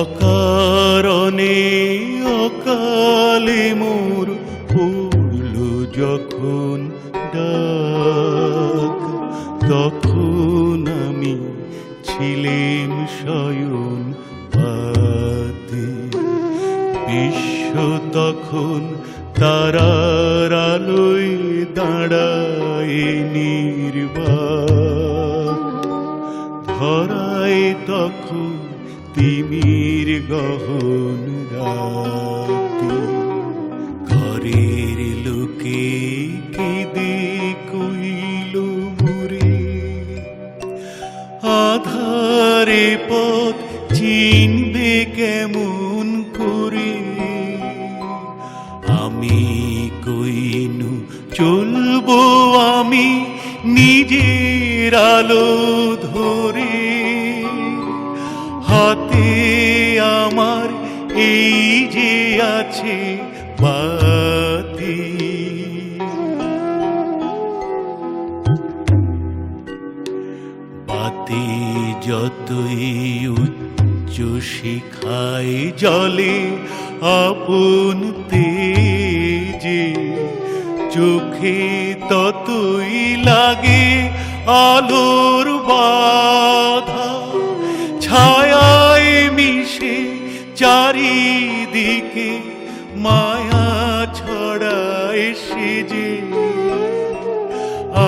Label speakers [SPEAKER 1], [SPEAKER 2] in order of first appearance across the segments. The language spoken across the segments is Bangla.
[SPEAKER 1] অকারণে অকালে মোর পড়ল যখন ডাক, তখন আমি ছিলেম শয়ন পাতে বিশ্ব তখন তারার আলোয় দাঁড়ায় নির্বাক তিমির গহন রাতে, ঘরের লোকে কেঁদে কইল মুরে? আধারে পথ চিনবে কেমন করে? আমি কইনু, চলবো আমি নিজের আলো ধরে? হাতে আমার এই যে আছে বাতি। বাতি যতই উচ্চ শিখায় জলে, আপন তেজে চোখে ততই লাগে আলোর বাধা। ছায়ায় মিশে চারিদিকে মায়া ছড়ায় সেজে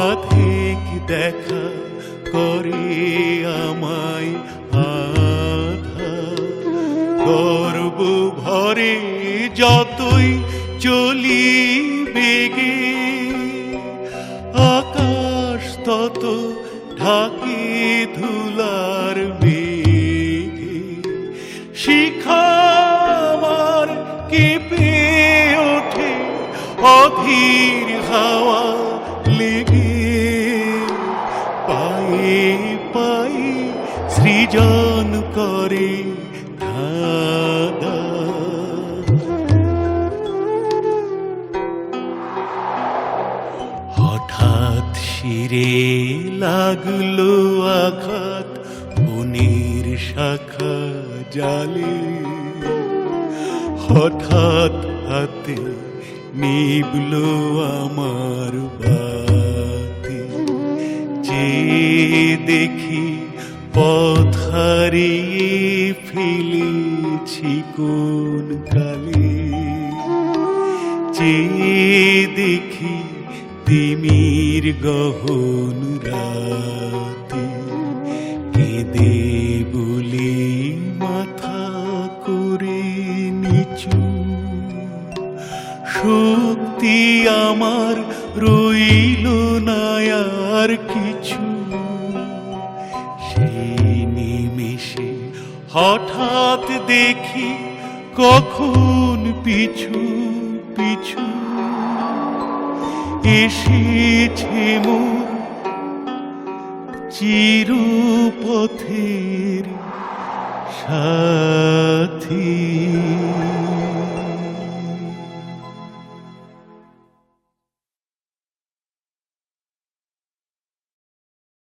[SPEAKER 1] আধিক দেখা করে আমায় আধা। গর্ব ভরে যতই চলি বেগে, আকাশ তত ঢাকে ধুলার অধীর হাওয়া লেগে পায়ে পায়ে সৃজন করে ধাঁধা হঠাৎ শিরে লাগল আঘাত, মনের শাখা জালে। হঠাৎ হাতে নিবলো আমার বাতি যে দেখি পথ হারিয়ে ফেলেছি কোন কালে চেয়ে দেখি তিমির গহন রাতে কেঁদে বলে মাথা করে নিচু শক্তি আমার রইল না আর কিছু। সেই নিমেষে হঠাৎ দেখি কখন পিছু পিছু এসেছে মোর চিরপথের সাথী।